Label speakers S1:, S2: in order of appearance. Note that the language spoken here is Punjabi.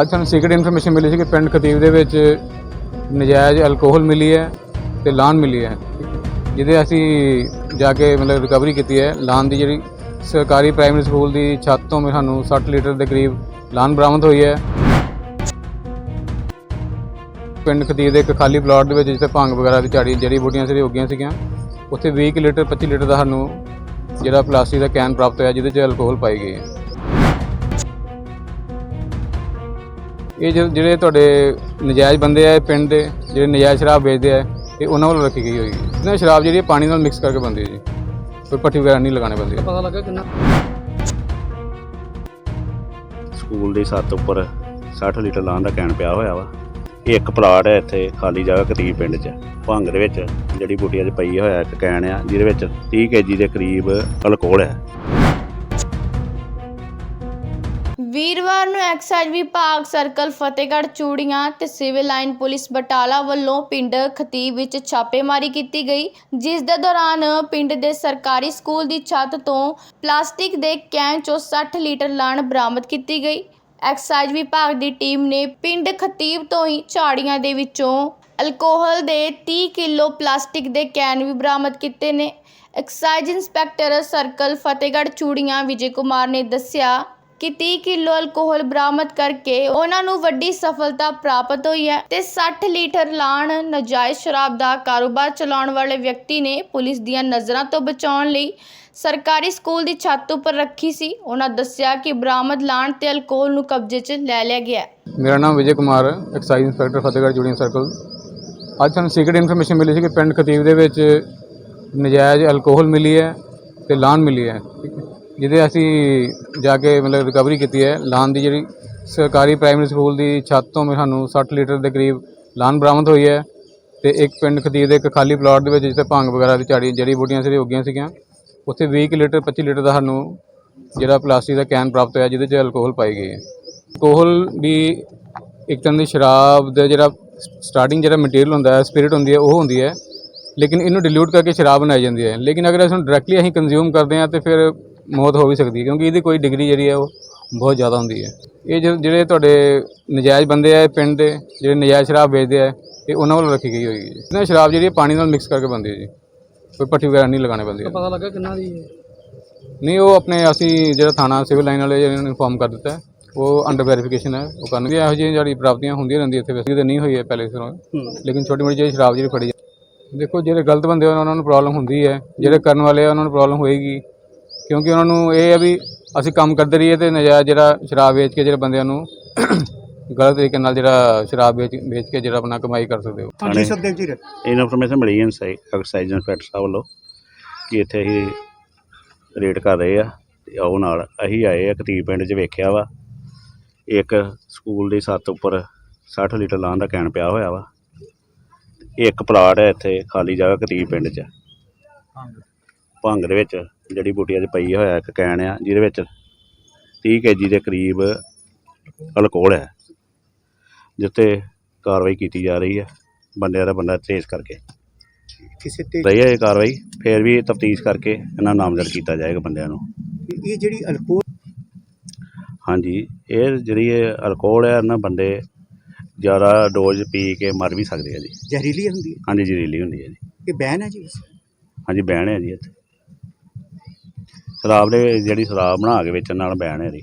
S1: ਅੱਜ ਸਾਨੂੰ ਸੀਕ੍ਰੀਟ ਇਨਫੋਰਮੇਸ਼ਨ ਮਿਲੀ ਸੀ ਕਿ ਪਿੰਡ ਖਤੀਬ ਦੇ ਵਿੱਚ ਨਜਾਇਜ਼ ਅਲਕੋਹਲ ਮਿਲੀ ਹੈ ਤੇ ਲਾਨ ਮਿਲੀ ਹੈ। ਜਿਹਦੇ ਅਸੀਂ ਜਾ ਕੇ ਮਤਲਬ ਰਿਕਵਰੀ ਕੀਤੀ ਹੈ। ਲਾਨ ਦੀ ਜਿਹੜੀ ਸਰਕਾਰੀ ਪ੍ਰਾਇਮਰੀ ਸਕੂਲ ਦੀ ਛੱਤ ਤੋਂ ਸਾਨੂੰ 60 ਲੀਟਰ ਦੇ ਕਰੀਬ ਲਾਨ ਬਰਾਮਦ ਹੋਈ ਹੈ। ਪਿੰਡ ਖਤੀਬ ਦੇ ਇੱਕ ਖਾਲੀ ਪਲਾਟ ਦੇ ਵਿੱਚ ਜਿੱਥੇ ਭੰਗ ਵਗੈਰਾ ਦੀ ਝਾੜੀ, ਜੜੀ ਬੂਟੀਆਂ ਸਾਰੀ ਉੱਗੀਆਂ ਸੀਗੀਆਂ। ਉੱਥੇ 20 ਕੁ ਲੀਟਰ 25 ਲੀਟਰ ਦਾ ਸਾਨੂੰ ਜਿਹੜਾ ਪਲਾਸਟਿਕ ਦਾ ਕੈਨ ਪ੍ਰਾਪਤ ਹੋਇਆ, ਜਿਹਦੇ 'ਚ ਅਲਕੋਹਲ ਪਾਈ ਗਈ ਹੈ। ਇਹ ਜਿਹੜੇ- ਜਿਹੜੇ ਤੁਹਾਡੇ ਨਜਾਇਜ਼ ਬੰਦੇ ਆ ਇਹ ਪਿੰਡ ਦੇ ਜਿਹੜੇ ਨਜਾਇਜ਼ ਸ਼ਰਾਬ ਵੇਚਦੇ ਆ ਇਹ ਉਹਨਾਂ ਵੱਲੋਂ ਰੱਖੀ ਗਈ ਹੋਈ। ਹੈ ਇਹਨਾਂ ਸ਼ਰਾਬ ਜਿਹੜੀ ਹੈ ਪਾਣੀ ਨਾਲ ਮਿਕਸ ਕਰਕੇ ਬਣਦੀ ਹੈ ਜੀ। ਕੋਈ ਪੱਟੀ ਵਗੈਰਾ ਨਹੀਂ ਲਗਾਉਣੇ ਪੈਂਦੇ।
S2: ਪਤਾ ਲੱਗਾ ਕਿੰਨਾ?
S3: ਸਕੂਲ ਦੀ ਛੱਤ ਉੱਪਰ 60 ਲੀਟਰ ਲਾਣ ਦਾ ਕੈਨ ਪਿਆ ਹੋਇਆ ਵਾ। ਇਹ ਇੱਕ ਪਲਾਟ ਹੈ ਇੱਥੇ ਖਾਲੀ ਜਗ੍ਹਾ ਕਰੀਬ ਪਿੰਡ 'ਚ। ਭੰਗ ਦੇ ਵਿੱਚ ਜਿਹੜੀ ਬੁੱਟੀਆਂ 'ਚ ਪਈ ਹੋਇਆ ਇੱਕ ਕੈਨ ਆ ਜਿਹਦੇ ਵਿੱਚ 30 ਕੇਜੀ ਦੇ ਕਰੀਬ ਅਲਕੋਹਲ ਹੈ।
S4: ਵੀਰਵਾਰ ਨੂੰ ਐਕਸਾਈਜ਼ ਵਿਭਾਗ, ਸਰਕਲ, ਫਤਿਹਗੜ੍ਹ, ਚੂੜੀਆਂ ਤੇ ਸਿਵਲ ਲਾਈਨ ਪੁਲਿਸ ਬਟਾਲਾ ਵੱਲੋਂ ਪਿੰਡ ਖਤੀਬ ਵਿੱਚ ਛਾਪੇਮਾਰੀ ਕੀਤੀ ਗਈ, ਜਿਸ ਦੇ ਦੌਰਾਨ ਪਿੰਡ ਦੇ ਸਰਕਾਰੀ ਸਕੂਲ ਦੀ ਛੱਤ ਤੋਂ ਪਲਾਸਟਿਕ ਦੇ ਕੈਨ ਚੋਂ 60 ਲੀਟਰ ਲਾਣ ਬਰਾਮਦ ਕੀਤੀ ਗਈ। ਐਕਸਾਈਜ਼ ਵਿਭਾਗ ਦੀ ਟੀਮ ਨੇ ਪਿੰਡ ਖਤੀਬ ਤੋਂ ਹੀ ਝਾੜੀਆਂ ਦੇ ਵਿੱਚੋਂ ਅਲਕੋਹਲ ਦੇ 30 ਕਿਲੋ ਪਲਾਸਟਿਕ ਦੇ ਕੈਨ ਵੀ ਬਰਾਮਦ ਕੀਤੇ ਨੇ। ਐਕਸਾਈਜ਼ ਇੰਸਪੈਕਟਰ ਸਰਕਲ, ਫਤਿਹਗੜ੍ਹ, ਚੂੜੀਆਂ ਵਿਜੇ ਕੁਮਾਰ ਨੇ ਦੱਸਿਆ ਕਿ 30 ਕਿਲੋ ਅਲਕੋਹਲ ਬਰਾਮਦ ਕਰਕੇ ਉਹਨਾਂ ਨੂੰ ਵੱਡੀ ਸਫਲਤਾ ਪ੍ਰਾਪਤ ਹੋਈ ਹੈ ਤੇ 60 ਲੀਟਰ ਲਾਣ ਨਜਾਇਜ਼ ਸ਼ਰਾਬ ਦਾ ਕਾਰੋਬਾਰ ਚਲਾਉਣ ਵਾਲੇ ਵਿਅਕਤੀ ਨੇ ਪੁਲਿਸ ਦੀਆਂ ਨਜ਼ਰਾਂ ਤੋਂ ਬਚਾਉਣ ਲਈ ਸਰਕਾਰੀ ਸਕੂਲ ਦੀ ਛੱਤ ਉੱਪਰ ਰੱਖੀ ਸੀ। ਉਹਨਾਂ ਦੱਸਿਆ ਕਿ ਬਰਾਮਦ ਲਾਣ ਤੇ ਅਲਕੋਹਲ ਨੂੰ ਕਬਜ਼ੇ 'ਚ ਲੈ ਲਿਆ ਗਿਆ
S1: ਮੇਰਾ ਨਾਮ Vijay Kumar excise inspector Fatehgarh Churian circle. ਅੱਜ ਸਾਨੂੰ ਸੀਕ੍ਰੀਟ ਇਨਫੋਰਮੇਸ਼ਨ ਮਿਲੀ ਸੀ ਕਿ ਪਿੰਡ ਖਤੀਬ ਦੇ ਵਿੱਚ ਨਜਾਇਜ਼ ਅਲਕੋਹਲ ਮਿਲੀ ਹੈ ਤੇ ਲਾਣ ਮਿਲੀ ਹੈ, ਠੀਕ ਹੈ। ਜਿਹਦੇ ਅਸੀਂ ਜਾ ਕੇ ਮਤਲਬ ਰਿਕਵਰੀ ਕੀਤੀ ਹੈ। ਲਾਨ ਦੀ ਜਿਹੜੀ ਸਰਕਾਰੀ ਪ੍ਰਾਇਮਰੀ ਸਕੂਲ ਦੀ ਛੱਤ ਤੋਂ ਸਾਨੂੰ 60 ਲੀਟਰ ਦੇ ਕਰੀਬ ਲਾਨ ਬਰਾਮਦ ਹੋਈ ਹੈ ਤੇ ਇੱਕ ਪਿੰਡ ਖਦੀਰ ਦੇ ਇੱਕ ਖਾਲੀ ਪਲਾਟ ਦੇ ਵਿੱਚ ਜਿੱਥੇ ਭੰਗ ਵਗੈਰਾ ਦੀ ਝਾੜੀ, ਜੜੀ ਬੂਟੀਆਂ ਸਾਰੀ ਉੱਗੀਆਂ ਸੀਗੀਆਂ, ਉੱਥੇ 20 ਕੁ ਲੀਟਰ 25 ਲੀਟਰ ਦਾ ਸਾਨੂੰ ਜਿਹੜਾ ਪਲਾਸਟਿਕ ਦਾ ਕੈਨ ਪ੍ਰਾਪਤ ਹੋਇਆ ਜਿਹਦੇ 'ਚ ਅਲਕੋਹਲ ਪਾਈ ਗਈ ਹੈ। ਅਲਕੋਹਲ ਵੀ ਇੱਕ ਤਰ੍ਹਾਂ ਦੀ ਸ਼ਰਾਬ ਦਾ ਜਿਹੜਾ ਸਟਾਰਟਿੰਗ ਜਿਹੜਾ ਮਟੀਰੀਅਲ ਹੁੰਦਾ ਹੈ ਸਪਿਰਿਟ ਹੁੰਦੀ ਹੈ, ਉਹ ਹੁੰਦੀ ਹੈ। ਲੇਕਿਨ ਇਹਨੂੰ ਡਿਲੂਟ ਕਰਕੇ ਸ਼ਰਾਬ ਬਣਾਈ ਜਾਂਦੀ ਹੈ। ਲੇਕਿਨ ਅਗਰ ਇਸ ਨੂੰ ਡਾਇਰੈਕਟਲੀ ਅਸੀਂ ਕੰਜ਼ਿਊਮ ਕਰਦੇ ਹਾਂ ਤੇ ਫਿਰ ਮੌਤ ਹੋ ਵੀ ਸਕਦੀ ਹੈ ਕਿਉਂਕਿ ਇਹਦੀ ਕੋਈ ਡਿਗਰੀ ਜਿਹੜੀ ਹੈ ਉਹ ਬਹੁਤ ਜ਼ਿਆਦਾ ਹੁੰਦੀ ਹੈ। ਇਹ ਜਿਹੜੇ- ਤੁਹਾਡੇ ਨਜਾਇਜ਼ ਬੰਦੇ ਆ ਪਿੰਡ ਦੇ ਜਿਹੜੇ ਨਜਾਇਜ਼ ਸ਼ਰਾਬ ਵੇਚਦੇ ਆ ਇਹ ਉਹਨਾਂ ਵੱਲੋਂ ਰੱਖੀ ਗਈ ਹੋਈ ਹੈ ਇਹਨਾਂ ਸ਼ਰਾਬ ਜਿਹੜੀ ਹੈ ਪਾਣੀ ਨਾਲ ਮਿਕਸ ਕਰਕੇ ਬਣਦੀ ਹੈ ਜੀ। ਕੋਈ ਪੱਟੀ ਵਗੈਰਾ ਨਹੀਂ ਲਗਾਉਣੇ ਪੈਂਦੇ।
S2: ਪਤਾ ਲੱਗਾ ਕਿੰਨਾ ਦੀ ਹੈ।
S1: ਨਹੀਂ ਉਹ ਆਪਣੇ ਅਸੀਂ ਜਿਹੜਾ ਥਾਣਾ ਸਿਵਲ ਲਾਈਨ ਵਾਲੇ ਜਿਹਨਾਂ ਨੂੰ ਇਨਫੋਰਮ ਕਰ ਦਿੱਤਾ ਹੈ, ਉਹ ਅੰਡਰ ਵੈਰੀਫਿਕੇਸ਼ਨ ਹੈ ਉਹ ਕਰਨਗੇ। ਇਹੋ ਜਿਹੀ ਜਿਹੜੀ ਪ੍ਰਾਪਤੀਆਂ ਹੁੰਦੀਆਂ ਰਹਿੰਦੀਆਂ ਇੱਥੇ ਵੈਸੇ ਤਾਂ ਨਹੀਂ ਹੋਈ ਹੈ ਪਹਿਲੇ ਸਿਰੋਂ। ਲੇਕਿਨ ਛੋਟੀ ਮੋਟੀ ਜਿਹੜੀ ਸ਼ਰਾਬ ਜਿਹੜੀ ਫੜੀ ਜਾਂਦੀ- ਦੇਖੋ ਜਿਹੜੇ ਗਲਤ ਬੰਦੇ ਉਹਨਾਂ ਨੂੰ ਪ੍ਰੋਬਲਮ ਹੁੰਦੀ ਹੈ। ਜਿਹੜੇ ਕਰਨ ਵਾਲੇ ਆ ਉਹਨਾਂ ਨੂੰ ਪ੍ਰੋਬਲਮ ਹੋਏਗੀ। ਕਿਉਂਕਿ ਉਹਨਾਂ ਨੂੰ ਇਹ ਹੈ ਵੀ ਅਸੀਂ ਕੰਮ ਕਰਦੇ ਰਹੀਏ ਤੇ ਨਜਾਇਜ਼ ਜਿਹੜਾ ਸ਼ਰਾਬ ਵੇਚ ਕੇ ਜਿਹੜੇ ਬੰਦਿਆਂ ਨੂੰ ਗਲਤ ਤਰੀਕੇ ਨਾਲ ਜਿਹੜਾ ਸ਼ਰਾਬ ਵੇਚ ਵੇਚ ਕੇ ਜਿਹੜਾ ਆਪਣਾ ਕਮਾਈ ਕਰ ਸਕਦੇ ਹੋ।
S3: ਹਾਂਜੀ ਸਤਿ ਜੀ ਇਨਫੋਰਮੇਸ਼ਨ ਮਿਲੀ ਹੈ ਐਕਸਾਈਜ਼ ਇੰਸਪੈਕਟਰ ਸਾਹਿਬ ਵੱਲੋਂ ਕਿ ਇੱਥੇ ਅਸੀਂ ਰੇਡ ਕਰ ਰਹੇ ਆ ਤੇ ਆਓ ਨਾਲ। ਅਸੀਂ ਆਏ ਆ ਕਤੀਬ ਪਿੰਡ 'ਚ ਵੇਖਿਆ ਵਾ। ਇੱਕ ਸਕੂਲ ਦੀ ਛੱਤ ਉੱਪਰ 60 ਲੀਟਰ ਲਾਣ ਦਾ ਕੈਨ ਪਿਆ ਹੋਇਆ ਵਾ। ਇੱਕ ਪਲਾਟ ਹੈ ਇੱਥੇ ਖਾਲੀ ਜਗ੍ਹਾ ਕਤੀਬ ਪਿੰਡ 'ਚ। ਭੰਗ ਦੇ ਵਿੱਚ ਜਿਹੜੀ ਬੂਟੀਆਂ 'ਚ ਪਈ ਹੋਇਆ ਇੱਕ ਕੈਨ ਆ ਜਿਹਦੇ ਵਿੱਚ 30 ਕੇਜੀ ਦੇ ਕਰੀਬ ਅਲਕੋਹਲ ਹੈ ਜਿੱਤੇ ਕਾਰਵਾਈ ਕੀਤੀ ਜਾ ਰਹੀ ਹੈ ਬੰਦਿਆਂ ਦਾ ਬੰਦਾ ਟ੍ਰੇਸ ਕਰਕੇ।
S5: ਕਿਸੇ ਤੇ
S3: ਰਹੀ ਹੈ ਇਹ ਕਾਰਵਾਈ ਫਿਰ ਵੀ ਤਫਤੀਸ਼ ਕਰਕੇ ਇਹਨਾਂ ਨਾਮਜ਼ਦ ਕੀਤਾ ਜਾਏਗਾ ਬੰਦਿਆਂ ਨੂੰ।
S5: ਇਹ ਜਿਹੜੀ ਅਲਕੋਹਲ
S3: ਹਾਂਜੀ ਇਹ ਜਿਹੜੀ ਇਹ ਅਲਕੋਹਲ ਹੈ ਨਾ ਬੰਦੇ ਜ਼ਿਆਦਾ ਡੋਜ਼ ਪੀ ਕੇ ਮਰ ਵੀ ਸਕਦੇ ਆ ਜੀ।
S5: ਜ਼ਹਿਰੀਲੀ ਹੁੰਦੀ ਹੈ?
S3: ਹਾਂਜੀ ਜ਼ਹਿਰੀਲੀ ਹੁੰਦੀ ਹੈ ਜੀ।
S5: ਇਹ ਬੈਨ ਹੈ ਜੀ
S3: ਹਾਂਜੀ ਬੈਨ ਹੈ ਜੀ ਇੱਥੇ। ਸ਼ਰਾਬ ਦੇ ਜਿਹੜੀ ਸ਼ਰਾਬ ਬਣਾ ਕੇ ਵੇਚਣ ਨਾਲ ਬੈਨ ਇਹਦੀ।